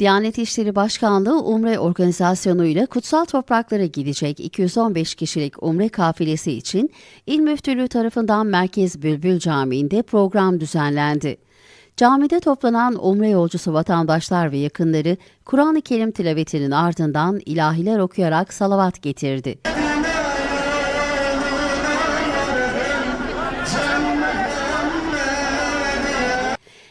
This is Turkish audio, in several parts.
Diyanet İşleri Başkanlığı Umre Organizasyonu ile kutsal topraklara gidecek 215 kişilik Umre kafilesi için İl Müftülüğü tarafından Merkez Bülbül Camii'nde program düzenlendi. Camide toplanan Umre yolcusu vatandaşlar ve yakınları Kur'an-ı Kerim tilavetinin ardından ilahiler okuyarak salavat getirdi.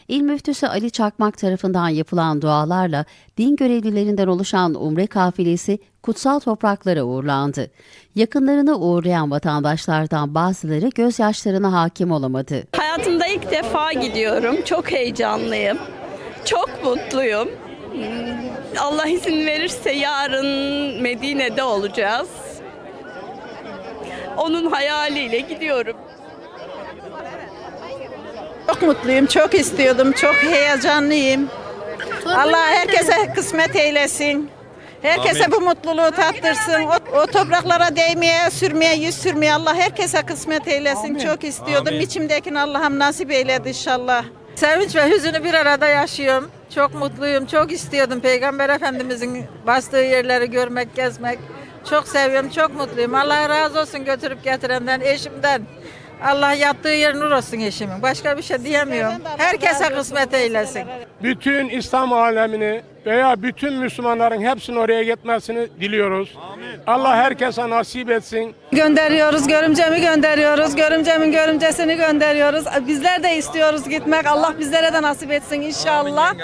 İl Müftüsü Ali Çakmak tarafından yapılan dualarla din görevlilerinden oluşan Umre kafilesi kutsal topraklara uğurlandı. Yakınlarını uğurlayan vatandaşlardan bazıları gözyaşlarına hakim olamadı. Hayatımda ilk defa gidiyorum. Çok heyecanlıyım. Çok mutluyum. Allah izin verirse yarın Medine'de olacağız. Onun hayaliyle gidiyorum. Çok mutluyum, çok istiyordum, çok heyecanlıyım. Allah herkese kısmet eylesin. Herkese bu mutluluğu tattırsın. O, o topraklara değmeye, sürmeye, yüz sürmeye Allah herkese kısmet eylesin. Çok istiyordum. İçimdekini Allah'ım nasip eyledi inşallah. Sevinç ve hüzünü bir arada yaşıyorum. Çok mutluyum, çok istiyordum Peygamber Efendimizin bastığı yerleri görmek, gezmek. Çok seviyorum, çok mutluyum. Allah razı olsun götürüp getirenden, eşimden. Allah yattığı yer nur olsun eşimin. Başka bir şey diyemiyorum. Herkese kısmet eylesin. bütün İslam alemini veya bütün Müslümanların hepsinin oraya gitmesini diliyoruz. Allah herkese nasip etsin. gönderiyoruz. Görümcemi gönderiyoruz. Görümcemin görümcesini gönderiyoruz. Bizler de istiyoruz gitmek. Allah bizlere de nasip etsin inşallah.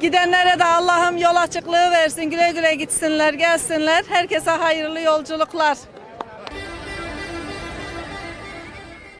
Gidenlere de Allah'ım yol açıklığı versin. Güle güle gitsinler, gelsinler. Herkese hayırlı yolculuklar.